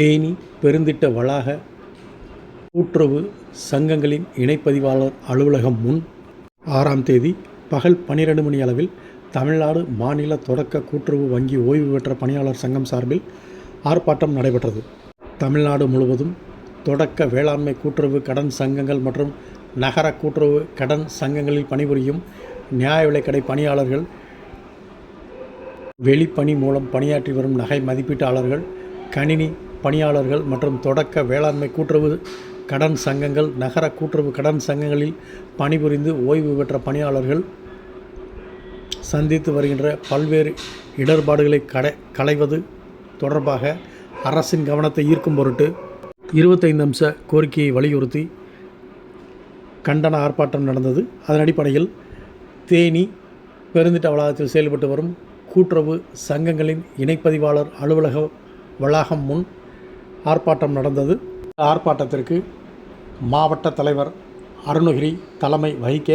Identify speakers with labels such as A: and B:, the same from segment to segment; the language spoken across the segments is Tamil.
A: தேனி பெருந்திட்ட வளாக கூட்டுறவு சங்கங்களின் இணைப்பதிவாளர் அலுவலகம் முன் ஆறாம் தேதி பகல் பன்னிரண்டு மணி அளவில் தமிழ்நாடு மாநில தொடக்க கூட்டுறவு வங்கி ஓய்வு பெற்ற பணியாளர் சங்கம் சார்பில் ஆர்ப்பாட்டம் நடைபெற்றது. தமிழ்நாடு முழுவதும் தொடக்க வேளாண்மை கூட்டுறவு கடன் சங்கங்கள் மற்றும் நகர கூட்டுறவு கடன் சங்கங்களில் பணிபுரியும் நியாய விலைக்கடை பணியாளர்கள் வெளிப்பணி மூலம் பணியாற்றி வரும் நகை மதிப்பீட்டாளர்கள் கணினி பணியாளர்கள் மற்றும் தொடக்க வேளாண்மை கூட்டுறவு கடன் சங்கங்கள் நகர கூட்டுறவு கடன் சங்கங்களில் பணிபுரிந்து ஓய்வு பெற்ற பணியாளர்கள் சந்தித்து வருகின்ற பல்வேறு இடர்பாடுகளை கடை களைவது தொடர்பாக அரசின் கவனத்தை ஈர்க்கும் பொருட்டு இருபத்தைந்து அம்ச கோரிக்கையை வலியுறுத்தி கண்டன ஆர்ப்பாட்டம் நடந்தது. அதன் அடிப்படையில் தேனி பெருந்திட்ட வளாகத்தில் செயல்பட்டு வரும் கூட்டுறவு சங்கங்களின் இணைப்பதிவாளர் அலுவலக வளாகம் முன் ஆர்ப்பாட்டம் நடந்தது. ஆர்ப்பாட்டத்திற்கு மாவட்ட தலைவர் அருணகிரி தலைமை வகிக்க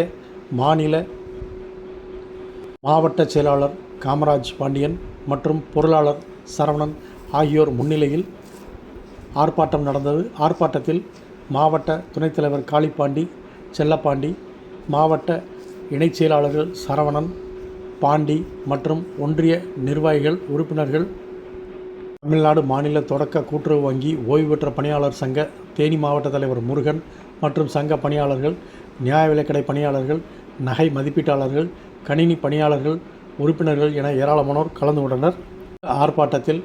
A: மாநில மாவட்ட செயலாளர் காமராஜ் பாண்டியன் மற்றும் பொருளாளர் சரவணன் ஆகியோர் முன்னிலையில் ஆர்ப்பாட்டம் நடந்தது. ஆர்ப்பாட்டத்தில் மாவட்ட துணைத் தலைவர் காளிப்பாண்டி செல்லப்பாண்டி மாவட்ட இணைச் செயலாளர்கள் சரவணன் பாண்டி மற்றும் ஒன்றிய நிர்வாகிகள் உறுப்பினர்கள் தமிழ்நாடு மாநில தொடக்க கூட்டுறவு வங்கி ஓய்வு பெற்ற பணியாளர் சங்க தேனி மாவட்ட தலைவர் முருகன் மற்றும் சங்க பணியாளர்கள் நியாய விலைக்கடை பணியாளர்கள் நகை மதிப்பீட்டாளர்கள் கணினி பணியாளர்கள் உறுப்பினர்கள் என ஏராளமானோர் கலந்து கொண்டனர். ஆர்ப்பாட்டத்தில்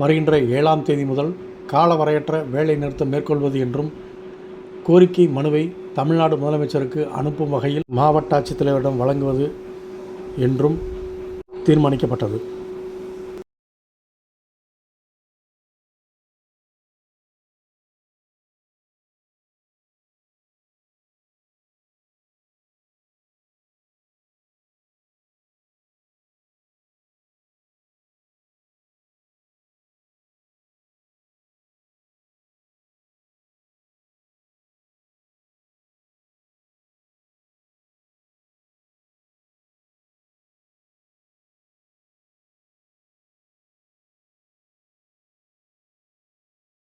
A: வருகின்ற ஏழாம் தேதி முதல் காலவரையற்ற வேலை நிறுத்தம் மேற்கொள்வது என்றும் கோரிக்கை மனுவை தமிழ்நாடு முதலமைச்சருக்கு அனுப்பும் வகையில் மாவட்ட ஆட்சித்தலைவரிடம் வழங்குவது என்றும் தீர்மானிக்கப்பட்டது.